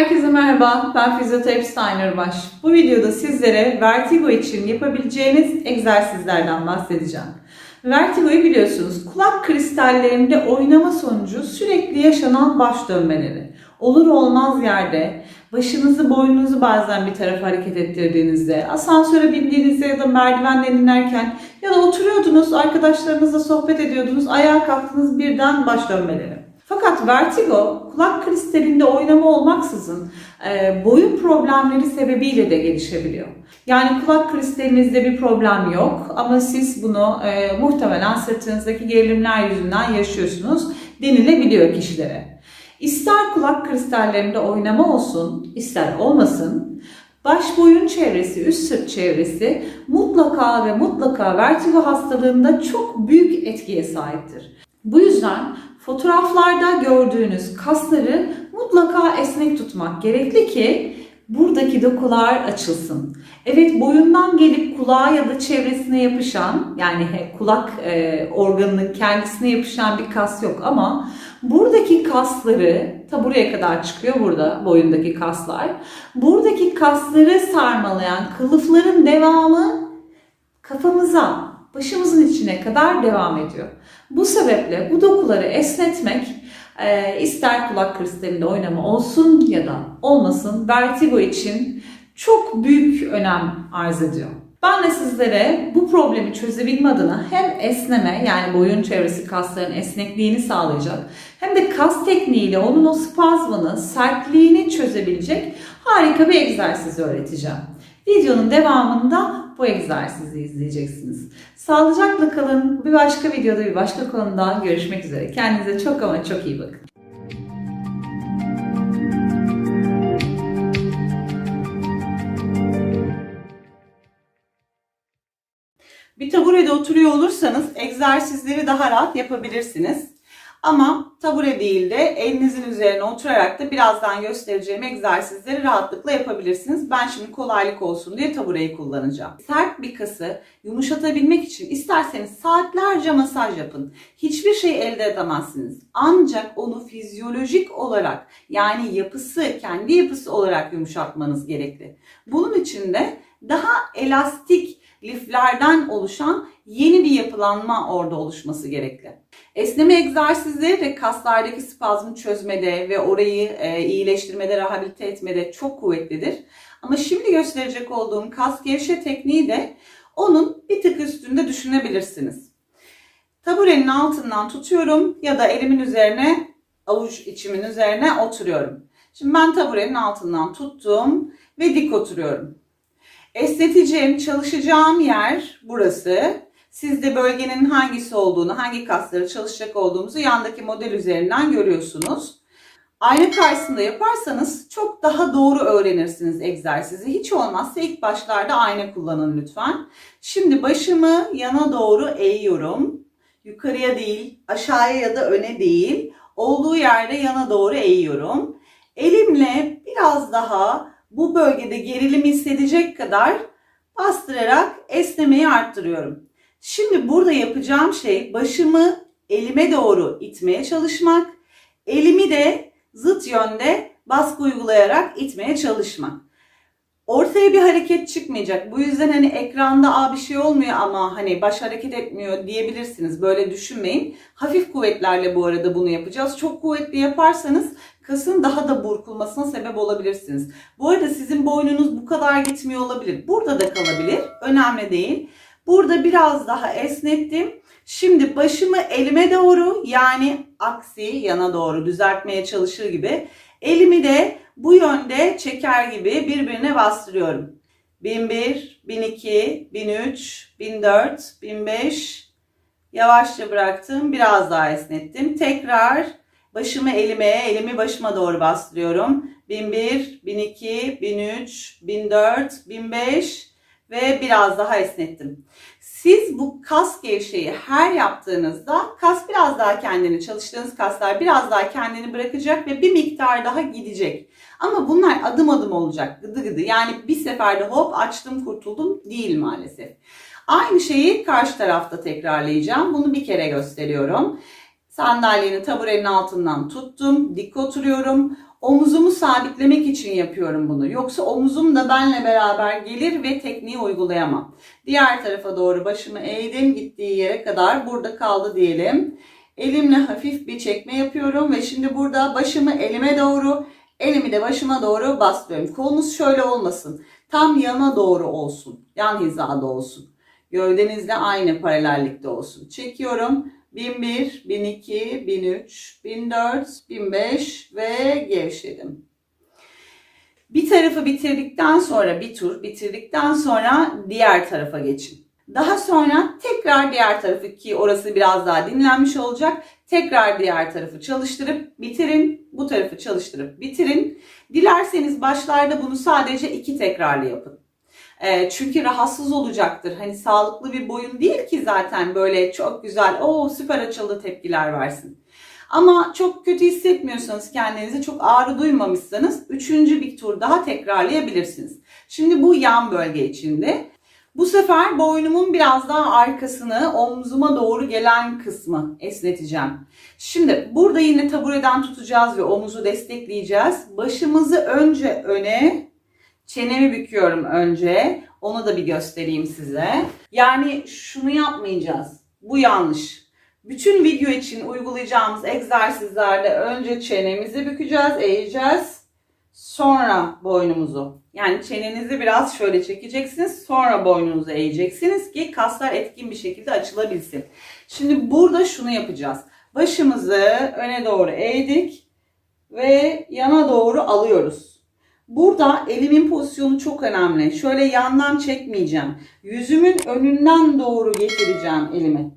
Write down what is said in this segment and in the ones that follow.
Herkese merhaba, ben fizyoterapist Aynur Baş. Bu videoda sizlere vertigo için yapabileceğiniz egzersizlerden bahsedeceğim. Vertigoyu biliyorsunuz, kulak kristallerinde oynama sonucu sürekli yaşanan baş dönmeleri. Olur olmaz yerde, başınızı boynunuzu bazen bir tarafa hareket ettirdiğinizde, asansöre bindiğinizde ya da merdivenden inerken ya da oturuyordunuz, arkadaşlarınızla sohbet ediyordunuz, ayağa kalktınız birden baş dönmeleri. Fakat vertigo kulak kristalinde oynama olmaksızın e, boyun problemleri sebebiyle de gelişebiliyor. Yani kulak kristalinizde bir problem yok ama siz bunu e, muhtemelen sırtınızdaki gerilimler yüzünden yaşıyorsunuz denilebiliyor kişilere. İster kulak kristallerinde oynama olsun, ister olmasın, baş boyun çevresi, üst sırt çevresi mutlaka ve mutlaka vertigo hastalığında çok büyük etkiye sahiptir. Bu yüzden fotoğraflarda gördüğünüz kasları mutlaka esnek tutmak gerekli ki buradaki dokular açılsın. Evet boyundan gelip kulağa ya da çevresine yapışan yani kulak e, organının kendisine yapışan bir kas yok ama buradaki kasları ta buraya kadar çıkıyor burada boyundaki kaslar. Buradaki kasları sarmalayan kılıfların devamı kafamıza, başımızın içine kadar devam ediyor. Bu sebeple bu dokuları esnetmek e, ister kulak kristalinde oynama olsun ya da olmasın vertigo için çok büyük önem arz ediyor. Ben de sizlere bu problemi çözebilme adına hem esneme yani boyun çevresi kasların esnekliğini sağlayacak hem de kas tekniğiyle onun o spazmını, sertliğini çözebilecek harika bir egzersiz öğreteceğim. Videonun devamında bu egzersizi izleyeceksiniz. Sağlıcakla kalın. Bir başka videoda bir başka konuda görüşmek üzere. Kendinize çok ama çok iyi bakın. Bir taburede oturuyor olursanız egzersizleri daha rahat yapabilirsiniz. Ama tabure değil de elinizin üzerine oturarak da birazdan göstereceğim egzersizleri rahatlıkla yapabilirsiniz. Ben şimdi kolaylık olsun diye tabureyi kullanacağım. Sert bir kası yumuşatabilmek için isterseniz saatlerce masaj yapın. Hiçbir şey elde edemezsiniz. Ancak onu fizyolojik olarak yani yapısı, kendi yapısı olarak yumuşatmanız gerekli. Bunun için de daha elastik liflerden oluşan yeni bir yapılanma orada oluşması gerekli. Esneme egzersizleri de kaslardaki spazmı çözmede ve orayı e, iyileştirmede, rehabilite etmede çok kuvvetlidir. Ama şimdi gösterecek olduğum kas gevşe tekniği de onun bir tık üstünde düşünebilirsiniz. Taburenin altından tutuyorum ya da elimin üzerine, avuç içimin üzerine oturuyorum. Şimdi ben taburenin altından tuttum ve dik oturuyorum. Esneteceğim, çalışacağım yer burası. Siz de bölgenin hangisi olduğunu, hangi kasları çalışacak olduğumuzu yandaki model üzerinden görüyorsunuz. Ayna karşısında yaparsanız çok daha doğru öğrenirsiniz egzersizi. Hiç olmazsa ilk başlarda ayna kullanın lütfen. Şimdi başımı yana doğru eğiyorum. Yukarıya değil, aşağıya ya da öne değil. Olduğu yerde yana doğru eğiyorum. Elimle biraz daha bu bölgede gerilim hissedecek kadar bastırarak esnemeyi arttırıyorum. Şimdi burada yapacağım şey başımı elime doğru itmeye çalışmak. Elimi de zıt yönde baskı uygulayarak itmeye çalışmak. Ortaya bir hareket çıkmayacak. Bu yüzden hani ekranda Aa, bir şey olmuyor ama hani baş hareket etmiyor diyebilirsiniz. Böyle düşünmeyin. Hafif kuvvetlerle bu arada bunu yapacağız. Çok kuvvetli yaparsanız kasın daha da burkulmasına sebep olabilirsiniz. Bu arada sizin boynunuz bu kadar gitmiyor olabilir. Burada da kalabilir. Önemli değil. Burada biraz daha esnettim. Şimdi başımı elime doğru yani aksi yana doğru düzeltmeye çalışır gibi elimi de bu yönde çeker gibi birbirine bastırıyorum. 1001, 1002, 1003, 1004, 1005 yavaşça bıraktım. Biraz daha esnettim. Tekrar başımı elime, elimi başıma doğru bastırıyorum. 1001, 1002, 1003, 1004, 1005 ve biraz daha esnettim. Siz bu kas gevşeyi her yaptığınızda kas biraz daha kendini, çalıştığınız kaslar biraz daha kendini bırakacak ve bir miktar daha gidecek. Ama bunlar adım adım olacak, gıdı gıdı. Yani bir seferde hop açtım kurtuldum değil maalesef. Aynı şeyi karşı tarafta tekrarlayacağım. Bunu bir kere gösteriyorum. Sandalyenin taburenin altından tuttum, dik oturuyorum. Omuzumu sabitlemek için yapıyorum bunu. Yoksa omuzum da benle beraber gelir ve tekniği uygulayamam. Diğer tarafa doğru başımı eğdim. Gittiği yere kadar burada kaldı diyelim. Elimle hafif bir çekme yapıyorum ve şimdi burada başımı elime doğru, elimi de başıma doğru bastırıyorum. Kolunuz şöyle olmasın. Tam yana doğru olsun. Yan hizada olsun. Gövdenizle aynı paralellikte olsun. Çekiyorum. 1001, 1002, 1003, 1004, 1005 ve gevşedim. Bir tarafı bitirdikten sonra bir tur bitirdikten sonra diğer tarafa geçin. Daha sonra tekrar diğer tarafı ki orası biraz daha dinlenmiş olacak. Tekrar diğer tarafı çalıştırıp bitirin. Bu tarafı çalıştırıp bitirin. Dilerseniz başlarda bunu sadece iki tekrarlı yapın. E, çünkü rahatsız olacaktır. Hani sağlıklı bir boyun değil ki zaten böyle çok güzel, o süper açıldı tepkiler versin. Ama çok kötü hissetmiyorsanız kendinizi, çok ağrı duymamışsanız üçüncü bir tur daha tekrarlayabilirsiniz. Şimdi bu yan bölge içinde. Bu sefer boynumun biraz daha arkasını omzuma doğru gelen kısmı esneteceğim. Şimdi burada yine tabureden tutacağız ve omuzu destekleyeceğiz. Başımızı önce öne, çenemi büküyorum önce. Onu da bir göstereyim size. Yani şunu yapmayacağız. Bu yanlış. Bütün video için uygulayacağımız egzersizlerde önce çenemizi bükeceğiz, eğeceğiz. Sonra boynumuzu. Yani çenenizi biraz şöyle çekeceksiniz. Sonra boynunuzu eğeceksiniz ki kaslar etkin bir şekilde açılabilsin. Şimdi burada şunu yapacağız. Başımızı öne doğru eğdik ve yana doğru alıyoruz. Burada elimin pozisyonu çok önemli. Şöyle yandan çekmeyeceğim. Yüzümün önünden doğru getireceğim elimi.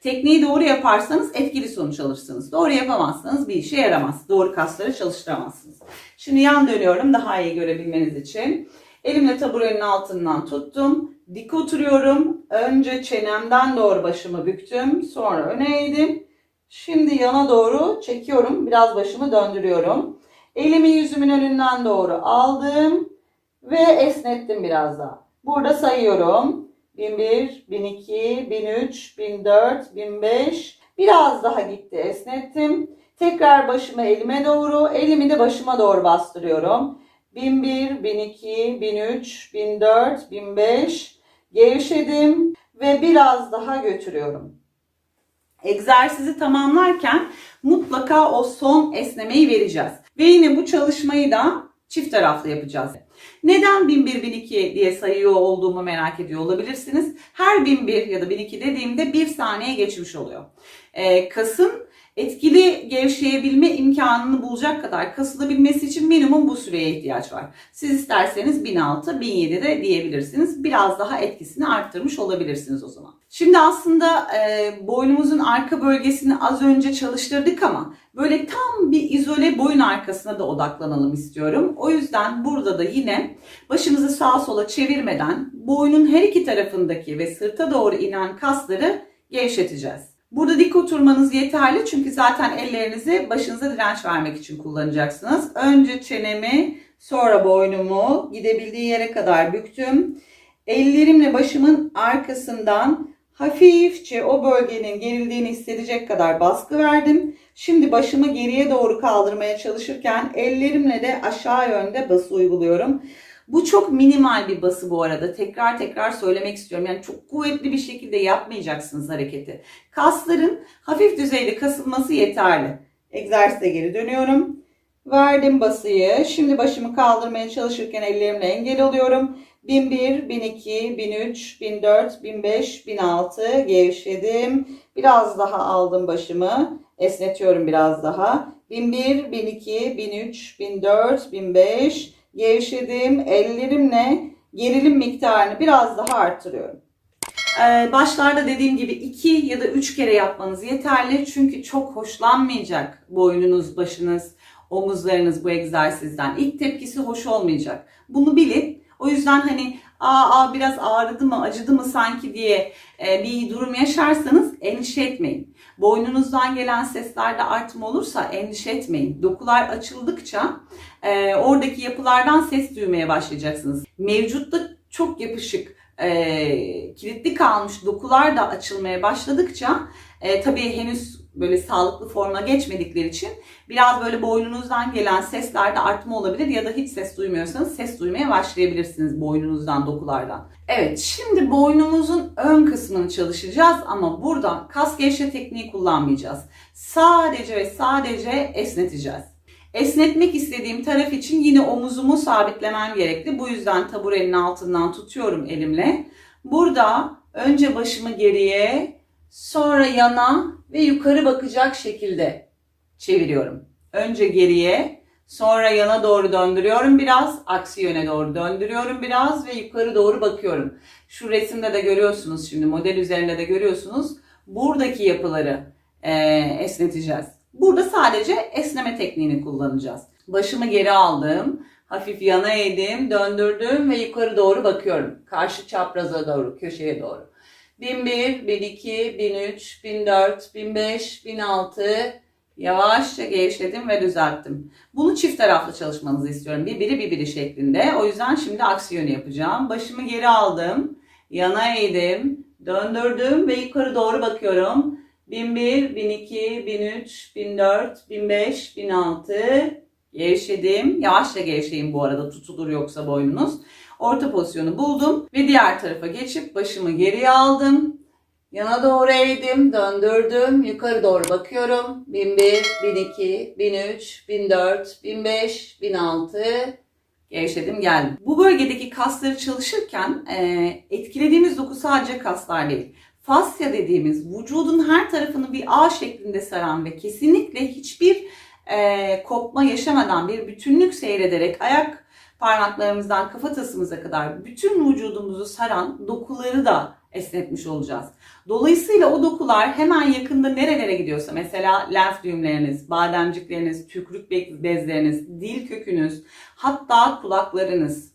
Tekniği doğru yaparsanız etkili sonuç alırsınız. Doğru yapamazsanız bir işe yaramaz. Doğru kasları çalıştıramazsınız. Şimdi yan dönüyorum daha iyi görebilmeniz için. Elimle taburenin altından tuttum. Dik oturuyorum. Önce çenemden doğru başımı büktüm. Sonra öne eğdim. Şimdi yana doğru çekiyorum. Biraz başımı döndürüyorum. Elimi yüzümün önünden doğru aldım. Ve esnettim biraz daha. Burada sayıyorum. 1001, 1002, 1003, 1004, 1005. Biraz daha gitti esnettim. Tekrar başımı elime doğru, elimi de başıma doğru bastırıyorum. 1001, 1002, 1003, 1004, 1005. Gevşedim ve biraz daha götürüyorum. Egzersizi tamamlarken mutlaka o son esnemeyi vereceğiz. Ve yine bu çalışmayı da çift taraflı yapacağız. Neden 1001, 1002 diye sayıyor olduğumu merak ediyor olabilirsiniz. Her 1001 ya da 1002 dediğimde 1 saniye geçmiş oluyor. Ee, kasın etkili gevşeyebilme imkanını bulacak kadar kasılabilmesi için minimum bu süreye ihtiyaç var. Siz isterseniz 1006, 1007 de diyebilirsiniz. Biraz daha etkisini arttırmış olabilirsiniz o zaman. Şimdi aslında e, boynumuzun arka bölgesini az önce çalıştırdık ama böyle tam bir izole boyun arkasına da odaklanalım istiyorum. O yüzden burada da yine başımızı sağa sola çevirmeden boynun her iki tarafındaki ve sırta doğru inen kasları gevşeteceğiz. Burada dik oturmanız yeterli çünkü zaten ellerinizi başınıza direnç vermek için kullanacaksınız. Önce çenemi, sonra boynumu gidebildiği yere kadar büktüm. Ellerimle başımın arkasından hafifçe o bölgenin gerildiğini hissedecek kadar baskı verdim. Şimdi başımı geriye doğru kaldırmaya çalışırken ellerimle de aşağı yönde bası uyguluyorum. Bu çok minimal bir bası bu arada. Tekrar tekrar söylemek istiyorum. Yani çok kuvvetli bir şekilde yapmayacaksınız hareketi. Kasların hafif düzeyde kasılması yeterli. Egzersize geri dönüyorum. Verdim basıyı. Şimdi başımı kaldırmaya çalışırken ellerimle engel oluyorum. 1001, 1002, 1003, 1004, 1005, 1006 gevşedim. Biraz daha aldım başımı. Esnetiyorum biraz daha. 1001, 1002, 1003, 1004, 1005 gevşedim. Ellerimle gerilim miktarını biraz daha arttırıyorum. Ee, başlarda dediğim gibi 2 ya da 3 kere yapmanız yeterli. Çünkü çok hoşlanmayacak boynunuz, başınız, omuzlarınız bu egzersizden. İlk tepkisi hoş olmayacak. Bunu bilin. O yüzden hani aa, aa biraz ağrıdı mı, acıdı mı sanki diye e, bir durum yaşarsanız endişe etmeyin. Boynunuzdan gelen seslerde artma olursa endişe etmeyin. Dokular açıldıkça e, oradaki yapılardan ses duymaya başlayacaksınız. Mevcutta çok yapışık, e, kilitli kalmış dokular da açılmaya başladıkça e, tabii henüz böyle sağlıklı forma geçmedikleri için biraz böyle boynunuzdan gelen seslerde artma olabilir ya da hiç ses duymuyorsanız ses duymaya başlayabilirsiniz boynunuzdan, dokulardan. Evet, şimdi boynumuzun ön kısmını çalışacağız ama burada kas gevşe tekniği kullanmayacağız. Sadece ve sadece esneteceğiz. Esnetmek istediğim taraf için yine omuzumu sabitlemem gerekli. Bu yüzden taburenin altından tutuyorum elimle. Burada önce başımı geriye, sonra yana ve yukarı bakacak şekilde çeviriyorum. Önce geriye, sonra yana doğru döndürüyorum biraz, aksi yöne doğru döndürüyorum biraz ve yukarı doğru bakıyorum. Şu resimde de görüyorsunuz şimdi, model üzerinde de görüyorsunuz. Buradaki yapıları eee, esneteceğiz. Burada sadece esneme tekniğini kullanacağız. Başımı geri aldım. Hafif yana eğdim, döndürdüm ve yukarı doğru bakıyorum. Karşı çapraza doğru, köşeye doğru. 1001, 1002, 1003, 1004, 1005, 1006 yavaşça gevşedim ve düzelttim. Bunu çift taraflı çalışmanızı istiyorum. Bir biri bir biri şeklinde. O yüzden şimdi aksi yönü yapacağım. Başımı geri aldım. Yana eğdim. Döndürdüm ve yukarı doğru bakıyorum. 1001, 1002, 1003, 1004, 1005, 1006. Gevşedim. Yavaşça gevşeyin bu arada tutulur yoksa boynunuz. Orta pozisyonu buldum ve diğer tarafa geçip başımı geriye aldım. Yana doğru eğdim, döndürdüm, yukarı doğru bakıyorum. 1001, 1002, 1003, 1004, 1005, 1006. Gevşedim geldim. Bu bölgedeki kasları çalışırken e, etkilediğimiz doku sadece kaslar değil. Fasya dediğimiz vücudun her tarafını bir ağ şeklinde saran ve kesinlikle hiçbir e, kopma yaşamadan bir bütünlük seyrederek ayak parmaklarımızdan kafatasımıza kadar bütün vücudumuzu saran dokuları da esnetmiş olacağız. Dolayısıyla o dokular hemen yakında nerelere gidiyorsa mesela lenf düğümleriniz, bademcikleriniz, tükürük bezleriniz, dil kökünüz, hatta kulaklarınız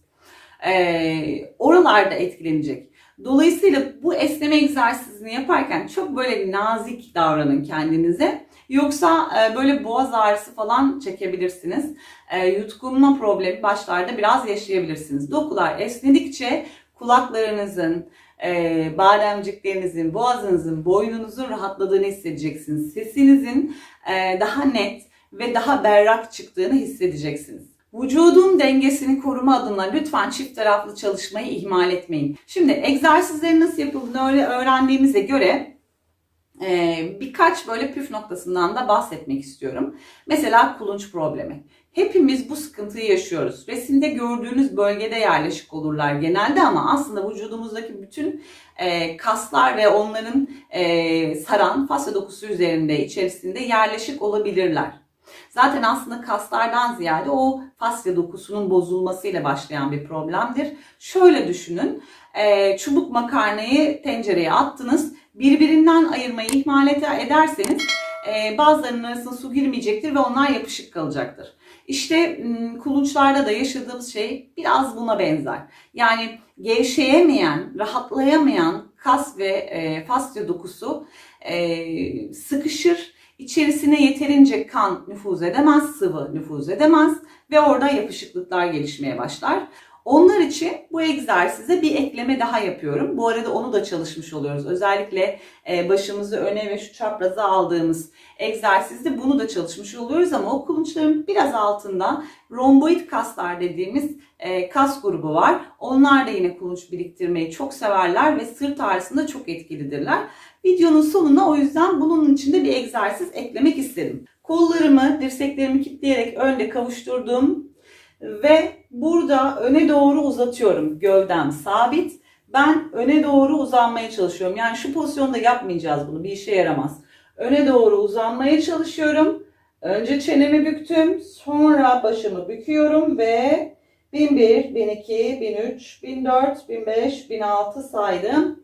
e, oralarda etkilenecek. Dolayısıyla bu esneme egzersizini yaparken çok böyle nazik davranın kendinize. Yoksa e, böyle boğaz ağrısı falan çekebilirsiniz. E, yutkunma problemi başlarda biraz yaşayabilirsiniz. Dokular esnedikçe kulaklarınızın, e, bademciklerinizin, boğazınızın, boynunuzun rahatladığını hissedeceksiniz. Sesinizin e, daha net ve daha berrak çıktığını hissedeceksiniz. Vücudun dengesini koruma adına lütfen çift taraflı çalışmayı ihmal etmeyin. Şimdi egzersizlerin nasıl yapıldığını öğrendiğimize göre birkaç böyle püf noktasından da bahsetmek istiyorum. Mesela kulunç problemi. Hepimiz bu sıkıntıyı yaşıyoruz. Resimde gördüğünüz bölgede yerleşik olurlar genelde ama aslında vücudumuzdaki bütün e, kaslar ve onların e, saran fasya dokusu üzerinde içerisinde yerleşik olabilirler. Zaten aslında kaslardan ziyade o fasya dokusunun bozulmasıyla başlayan bir problemdir. Şöyle düşünün, e, çubuk makarnayı tencereye attınız, birbirinden ayırmayı ihmal ederseniz e, bazılarının arasına su girmeyecektir ve onlar yapışık kalacaktır. İşte kulunçlarda da yaşadığımız şey biraz buna benzer. Yani gevşeyemeyen, rahatlayamayan kas ve e, fasya dokusu e, sıkışır. İçerisine yeterince kan nüfuz edemez, sıvı nüfuz edemez ve orada yapışıklıklar gelişmeye başlar. Onlar için bu egzersize bir ekleme daha yapıyorum. Bu arada onu da çalışmış oluyoruz. Özellikle başımızı öne ve şu çapraza aldığımız egzersizde bunu da çalışmış oluyoruz ama o kulunçların biraz altında romboid kaslar dediğimiz kas grubu var. Onlar da yine kulunç biriktirmeyi çok severler ve sırt ağrısında çok etkilidirler. Videonun sonuna o yüzden bunun içinde bir egzersiz eklemek istedim. Kollarımı, dirseklerimi kilitleyerek önde kavuşturdum ve burada öne doğru uzatıyorum. Gövdem sabit. Ben öne doğru uzanmaya çalışıyorum. Yani şu pozisyonda yapmayacağız bunu. Bir işe yaramaz. Öne doğru uzanmaya çalışıyorum. Önce çenemi büktüm. Sonra başımı büküyorum ve 1001, 1002, 1003, 1004, 1005, 1006 saydım.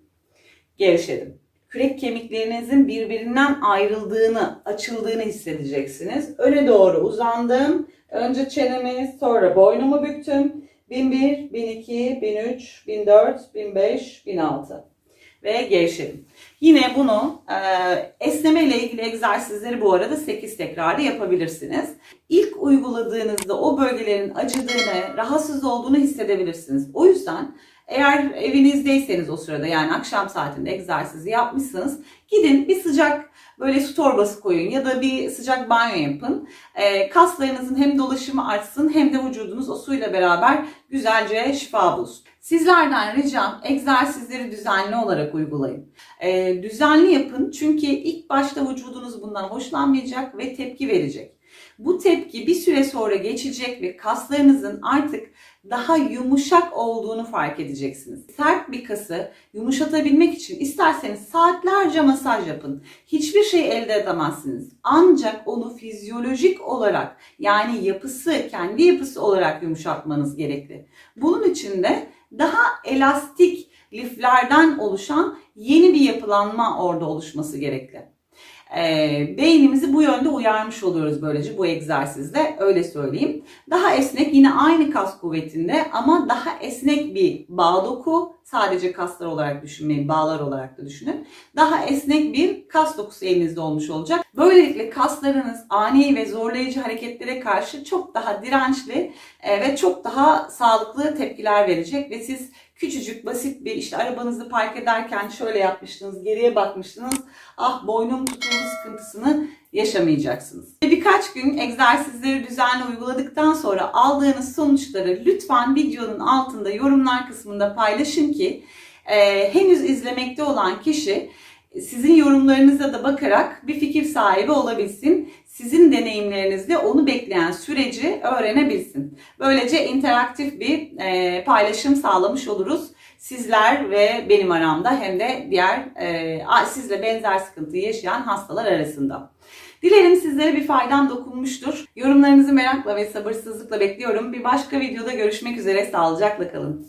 Gevşedim. Kürek kemiklerinizin birbirinden ayrıldığını, açıldığını hissedeceksiniz. Öne doğru uzandım. Önce çenemi, sonra boynumu büktüm. 1001, 1002, 1003, 1004, 1005, 1006 ve gevşedim. Yine bunu e, esneme ile ilgili egzersizleri bu arada 8 tekrarda yapabilirsiniz. İlk uyguladığınızda o bölgelerin acıdığını, rahatsız olduğunu hissedebilirsiniz. O yüzden Eğer evinizdeyseniz o sırada yani akşam saatinde egzersizi yapmışsınız gidin bir sıcak böyle su torbası koyun ya da bir sıcak banyo yapın. Ee, kaslarınızın hem dolaşımı artsın hem de vücudunuz o suyla beraber güzelce şifa bulsun. Sizlerden ricam egzersizleri düzenli olarak uygulayın. Ee, düzenli yapın çünkü ilk başta vücudunuz bundan hoşlanmayacak ve tepki verecek. Bu tepki bir süre sonra geçecek ve kaslarınızın artık daha yumuşak olduğunu fark edeceksiniz. Sert bir kası yumuşatabilmek için isterseniz saatlerce masaj yapın. Hiçbir şey elde edemezsiniz. Ancak onu fizyolojik olarak yani yapısı, kendi yapısı olarak yumuşatmanız gerekli. Bunun için de daha elastik liflerden oluşan yeni bir yapılanma orada oluşması gerekli. Ee, beynimizi bu yönde uyarmış oluyoruz böylece bu egzersizde öyle söyleyeyim. Daha esnek yine aynı kas kuvvetinde ama daha esnek bir bağ doku sadece kaslar olarak düşünmeyin bağlar olarak da düşünün. Daha esnek bir kas dokusu elinizde olmuş olacak. Böylelikle kaslarınız ani ve zorlayıcı hareketlere karşı çok daha dirençli e, ve çok daha sağlıklı tepkiler verecek ve siz küçücük basit bir işte arabanızı park ederken şöyle yapmıştınız geriye bakmıştınız ah boynum tutuldu sıkıntısını yaşamayacaksınız. Ve birkaç gün egzersizleri düzenli uyguladıktan sonra aldığınız sonuçları lütfen videonun altında yorumlar kısmında paylaşın ki e, henüz izlemekte olan kişi sizin yorumlarınıza da bakarak bir fikir sahibi olabilsin. Sizin deneyimlerinizle onu bekleyen süreci öğrenebilsin. Böylece interaktif bir e, paylaşım sağlamış oluruz. Sizler ve benim aramda hem de diğer e, sizle benzer sıkıntıyı yaşayan hastalar arasında. Dilerim sizlere bir faydam dokunmuştur. Yorumlarınızı merakla ve sabırsızlıkla bekliyorum. Bir başka videoda görüşmek üzere. Sağlıcakla kalın.